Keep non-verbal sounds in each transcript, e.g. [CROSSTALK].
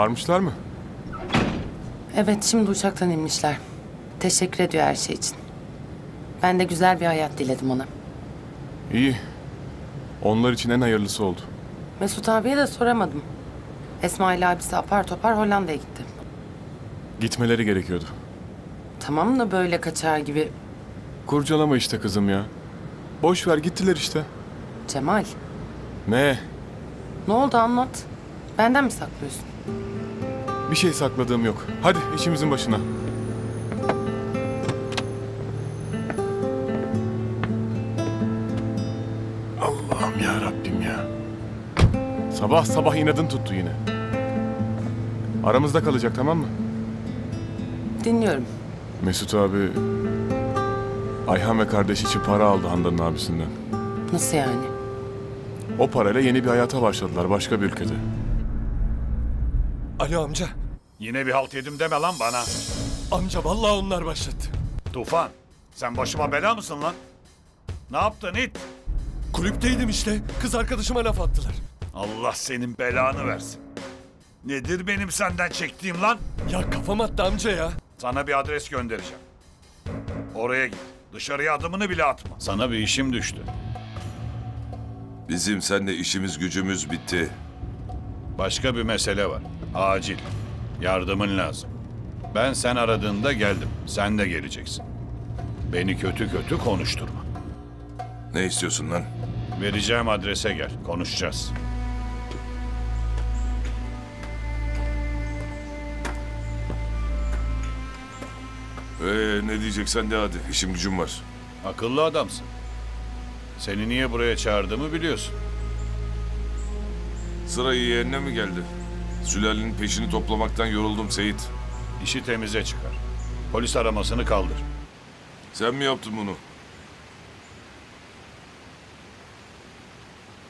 Varmışlar mı? Evet şimdi uçaktan inmişler. Teşekkür ediyor her şey için. Ben de güzel bir hayat diledim ona. İyi. Onlar için en hayırlısı oldu. Mesut abiye de soramadım. Esma ile abisi apar topar Hollanda'ya gitti. Gitmeleri gerekiyordu. Tamam da böyle kaçar gibi. Kurcalama işte kızım ya. Boş ver gittiler işte. Cemal Ne? ne oldu anlat. Benden mi saklıyorsun? Bir şey sakladığım yok. Hadi işimizin başına. Allah'ım ya Rabbim ya. Sabah sabah inadın tuttu yine. Aramızda kalacak tamam mı? Dinliyorum. Mesut abi Ayhan ve kardeş için para aldı Handan'ın abisinden. Nasıl yani? O parayla yeni bir hayata başladılar başka bir ülkede. Alo amca. Yine bir halt yedim deme lan bana. Amca vallahi onlar başlattı. Tufan, sen başıma bela mısın lan? Ne yaptın it? Kulüpteydim işte. Kız arkadaşıma laf attılar. Allah senin belanı versin. Nedir benim senden çektiğim lan? Ya kafam attı amca ya. Sana bir adres göndereceğim. Oraya git. Dışarıya adımını bile atma. Sana bir işim düştü. Bizim seninle işimiz gücümüz bitti. Başka bir mesele var. Acil. Yardımın lazım. Ben sen aradığında geldim. Sen de geleceksin. Beni kötü kötü konuşturma. Ne istiyorsun lan? Vereceğim adrese gel. Konuşacağız. Ee, ne diyeceksen de hadi. İşim gücüm var. Akıllı adamsın. Seni niye buraya çağırdığımı biliyorsun. Sıra yeğenine mi geldi? Sülalenin peşini toplamaktan yoruldum Seyit. İşi temize çıkar. Polis aramasını kaldır. Sen mi yaptın bunu?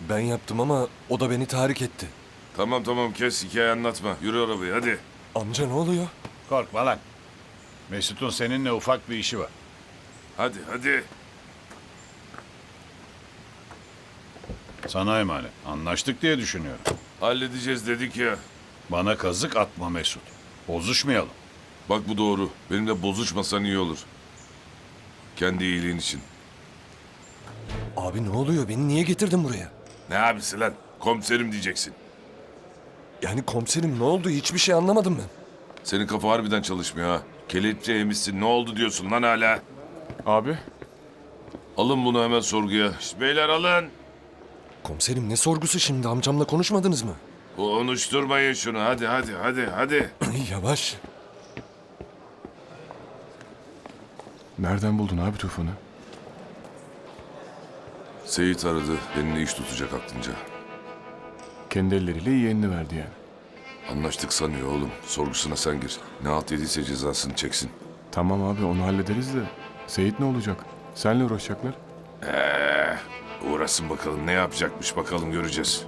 Ben yaptım ama o da beni tahrik etti. Tamam tamam kes hikaye anlatma. Yürü arabaya hadi. Amca ne oluyor? Korkma lan. Mesut'un seninle ufak bir işi var. Hadi hadi. Sana emanet. Anlaştık diye düşünüyorum. Halledeceğiz dedik ya. Bana kazık atma Mesut. Bozuşmayalım. Bak bu doğru. Benimle bozuşmasan iyi olur. Kendi iyiliğin için. Abi ne oluyor? Beni niye getirdin buraya? Ne abisi lan? Komiserim diyeceksin. Yani komiserim ne oldu? Hiçbir şey anlamadım ben. Senin kafa harbiden çalışmıyor ha. Kelepçe yemişsin. Ne oldu diyorsun lan hala? Abi Alın bunu hemen sorguya. Şşt, beyler alın. Komiserim ne sorgusu şimdi? Amcamla konuşmadınız mı? Konuşturmayın şunu. Hadi hadi hadi hadi. [LAUGHS] Yavaş. nereden buldun abi Tufan'ı? Seyit aradı. Benimle iş tutacak aklınca. Kendi elleriyle yeğenini verdi yani. Anlaştık sanıyor oğlum. Sorgusuna sen gir. Ne halt yediyse cezasını çeksin. Tamam abi onu hallederiz de Seyit ne olacak? Senle uğraşacaklar. Uğraşsın bakalım ne yapacakmış bakalım göreceğiz.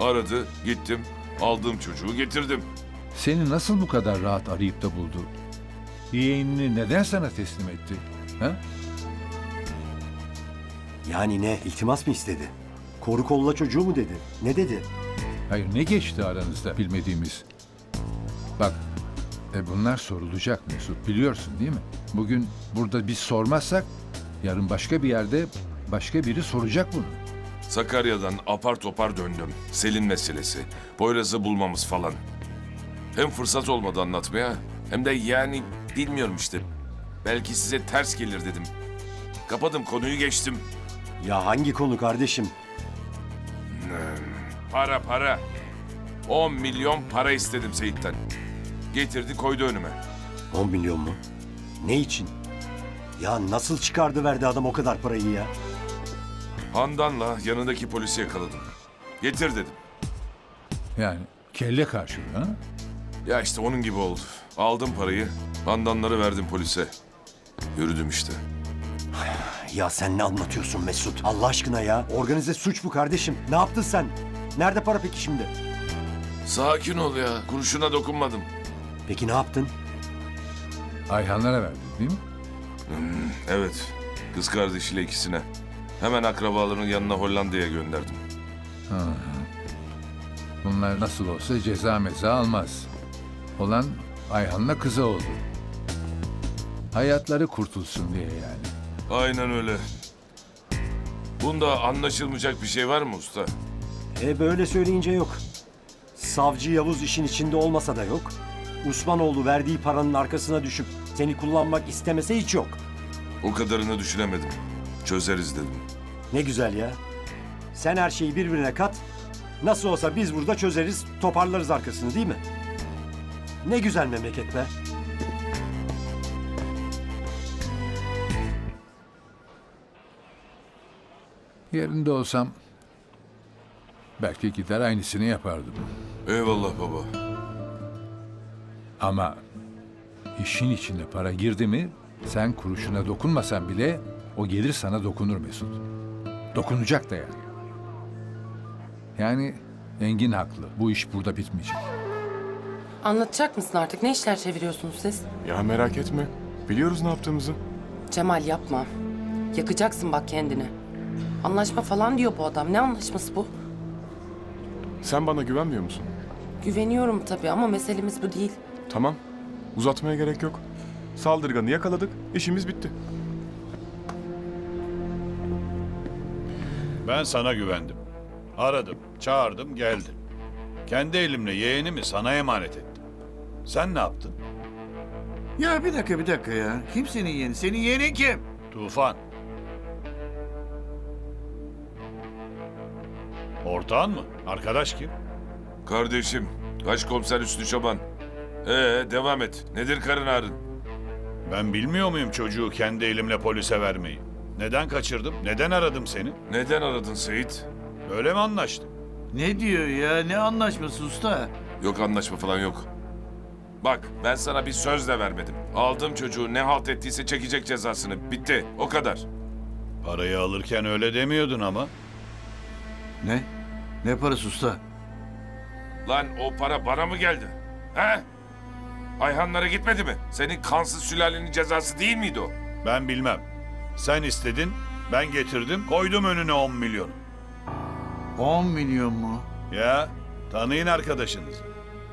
Aradı, gittim, aldığım çocuğu getirdim. Seni nasıl bu kadar rahat arayıp da buldu? Yeğenini neden sana teslim etti? Ha? Yani ne? İltimas mı istedi? Koru kolla çocuğu mu dedi? Ne dedi? Hayır ne geçti aranızda bilmediğimiz? Bak e bunlar sorulacak Mesut biliyorsun değil mi? Bugün burada biz sormazsak yarın başka bir yerde başka biri soracak bunu. Sakarya'dan apar topar döndüm. Selin meselesi, Poyraz'ı bulmamız falan. Hem fırsat olmadı anlatmaya, hem de yani bilmiyorum işte. Belki size ters gelir dedim. Kapadım konuyu geçtim. Ya hangi konu kardeşim? Para para. 10 milyon para istedim Seyit'ten. Getirdi koydu önüme. 10 milyon mu? Ne için? Ya nasıl çıkardı verdi adam o kadar parayı ya? Handan'la yanındaki polisi yakaladım. Getir dedim. Yani kelle karşılığı ha? Ya işte onun gibi oldu. Aldım parayı, Handanları verdim polise. Yürüdüm işte. Ya sen ne anlatıyorsun Mesut? Allah aşkına ya. Organize suç bu kardeşim. Ne yaptın sen? Nerede para peki şimdi? Sakin ol ya, kurşuna dokunmadım. Peki ne yaptın? Ayhanlara verdi değil mi? Evet, kız kardeşiyle ikisine. Hemen akrabaların yanına Hollanda'ya gönderdim. Bunlar nasıl olsa ceza meza almaz. Olan Ayhan'la kızı oldu. Hayatları kurtulsun diye yani. Aynen öyle. Bunda anlaşılmayacak bir şey var mı usta? E böyle söyleyince yok. Savcı Yavuz işin içinde olmasa da yok. Osmanoğlu verdiği paranın arkasına düşüp seni kullanmak istemese hiç yok. O kadarını düşünemedim. Çözeriz dedim. Ne güzel ya. Sen her şeyi birbirine kat. Nasıl olsa biz burada çözeriz, toparlarız arkasını değil mi? Ne güzel memleket be. Yerinde olsam belki gider aynısını yapardım. Eyvallah baba. Ama işin içine para girdi mi sen kuruşuna dokunmasan bile o gelir sana dokunur Mesut. Dokunacak da yani. Yani Engin haklı. Bu iş burada bitmeyecek. Anlatacak mısın artık? Ne işler çeviriyorsunuz siz? Ya merak etme. Biliyoruz ne yaptığımızı. Cemal yapma. Yakacaksın bak kendini. Anlaşma falan diyor bu adam. Ne anlaşması bu? Sen bana güvenmiyor musun? Güveniyorum tabii ama meselemiz bu değil. Tamam. Uzatmaya gerek yok. Saldırganı yakaladık. işimiz bitti. Ben sana güvendim. Aradım, çağırdım, geldin. Kendi elimle yeğenimi sana emanet ettim. Sen ne yaptın? Ya bir dakika bir dakika ya. Kim senin yeğeni? Senin yeğenin kim? Tufan. Ortağın mı? Arkadaş kim? Kardeşim, Başkomiser Üstü Çoban. Ee, devam et. Nedir karın ağrın? Ben bilmiyor muyum çocuğu kendi elimle polise vermeyi? Neden kaçırdım? Neden aradım seni? Neden aradın Seyit? Böyle mi anlaştık? Ne diyor ya? Ne anlaşması usta? Yok anlaşma falan yok. Bak ben sana bir söz de vermedim. Aldığım çocuğu ne halt ettiyse çekecek cezasını. Bitti. O kadar. Parayı alırken öyle demiyordun ama. Ne? Ne parası usta? Lan o para bana mı geldi? He? Ayhanlara gitmedi mi? Senin kansız sülalenin cezası değil miydi o? Ben bilmem. Sen istedin, ben getirdim, koydum önüne 10 milyonu. 10 milyon mu? Ya, tanıyın arkadaşınızı.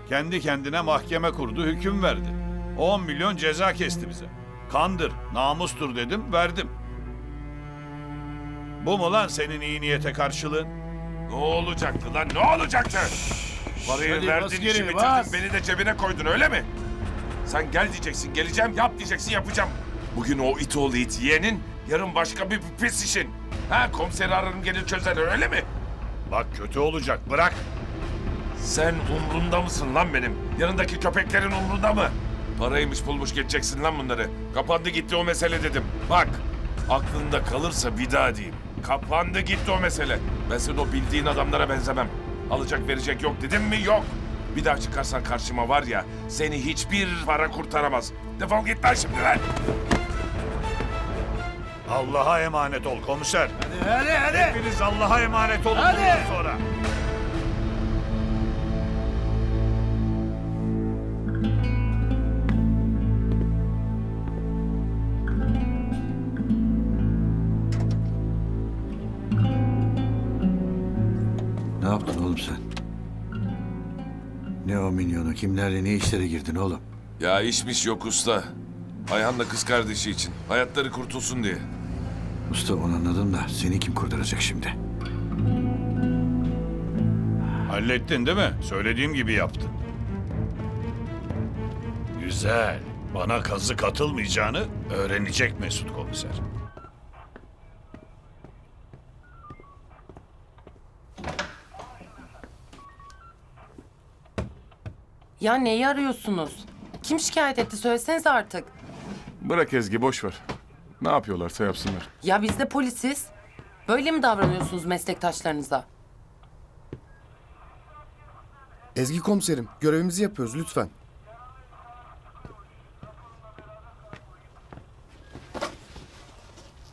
Kendi kendine mahkeme kurdu, hüküm verdi. 10 milyon ceza kesti bize. Kandır, namustur dedim, verdim. Bu mu lan senin iyi niyete karşılığın? Ne olacaktı lan? Ne olacaktı? Parayı Hadi verdin, bas işi geri, bitirdin, bas. beni de cebine koydun öyle mi? Sen gel diyeceksin, geleceğim, yap diyeceksin, yapacağım. Bugün o it oğlu it yeğenin, yarın başka bir pis işin. Ha komiseri ararım gelir çözer öyle mi? Bak kötü olacak, bırak. Sen umrunda mısın lan benim? Yanındaki köpeklerin umrunda mı? Paraymış bulmuş geçeceksin lan bunları. Kapandı gitti o mesele dedim. Bak aklında kalırsa bir daha diyeyim. Kapandı gitti o mesele. Ben senin o bildiğin adamlara benzemem. Alacak verecek yok dedim mi yok. Bir daha çıkarsan karşıma var ya seni hiçbir para kurtaramaz. Defol git lan şimdi lan. Allah'a emanet ol komiser. Hadi hadi hadi. Hepiniz Allah'a emanet olun Hadi. bundan sonra. Ne yaptın oğlum sen? Ne o milyonu? Kimlerle ne işlere girdin oğlum? Ya işmiş yok usta. Ayhan'la kız kardeşi için. Hayatları kurtulsun diye. Usta onu anladım da seni kim kurtaracak şimdi? Hallettin değil mi? Söylediğim gibi yaptın. Güzel. Bana kazı katılmayacağını öğrenecek Mesut komiser. Ya neyi arıyorsunuz? Kim şikayet etti söylesenize artık. Bırak Ezgi boş ver. Ne yapıyorlarsa yapsınlar. Ya biz de polisiz. Böyle mi davranıyorsunuz meslektaşlarınıza? Ezgi komiserim, görevimizi yapıyoruz lütfen.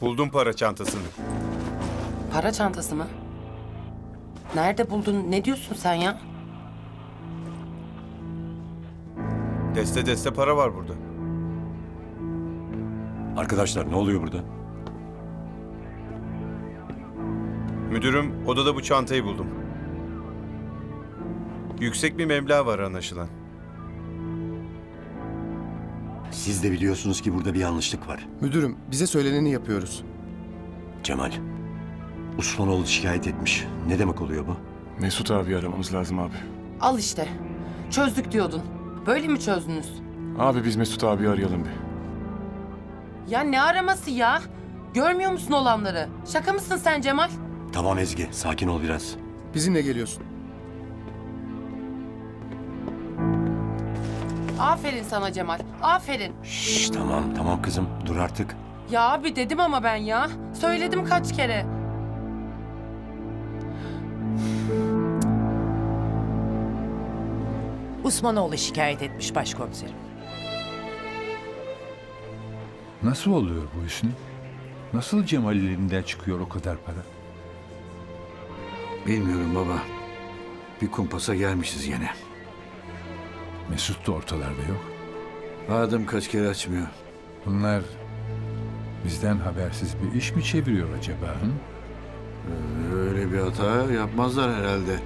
Buldum para çantasını. Para çantası mı? Nerede buldun? Ne diyorsun sen ya? Deste deste para var burada. Arkadaşlar ne oluyor burada? Müdürüm odada bu çantayı buldum. Yüksek bir meblağ var anlaşılan. Siz de biliyorsunuz ki burada bir yanlışlık var. Müdürüm bize söyleneni yapıyoruz. Cemal. Osmanoğlu şikayet etmiş. Ne demek oluyor bu? Mesut abi aramamız lazım abi. Al işte. Çözdük diyordun. Böyle mi çözdünüz? Abi biz Mesut abi arayalım bir. Ya ne araması ya? Görmüyor musun olanları? Şaka mısın sen Cemal? Tamam Ezgi, sakin ol biraz. Bizimle geliyorsun. Aferin sana Cemal. Aferin. Şşş tamam, tamam kızım. Dur artık. Ya abi dedim ama ben ya. Söyledim kaç kere. Osmanoğlu şikayet etmiş başkomiserim. Nasıl oluyor bu Hüsnü? Nasıl Cemal'in elinden çıkıyor o kadar para? Bilmiyorum baba. Bir kumpasa gelmişiz yine. Mesut da ortalarda yok. Adım kaç kere açmıyor. Bunlar bizden habersiz bir iş mi çeviriyor acaba? Hı? Öyle bir hata yapmazlar herhalde.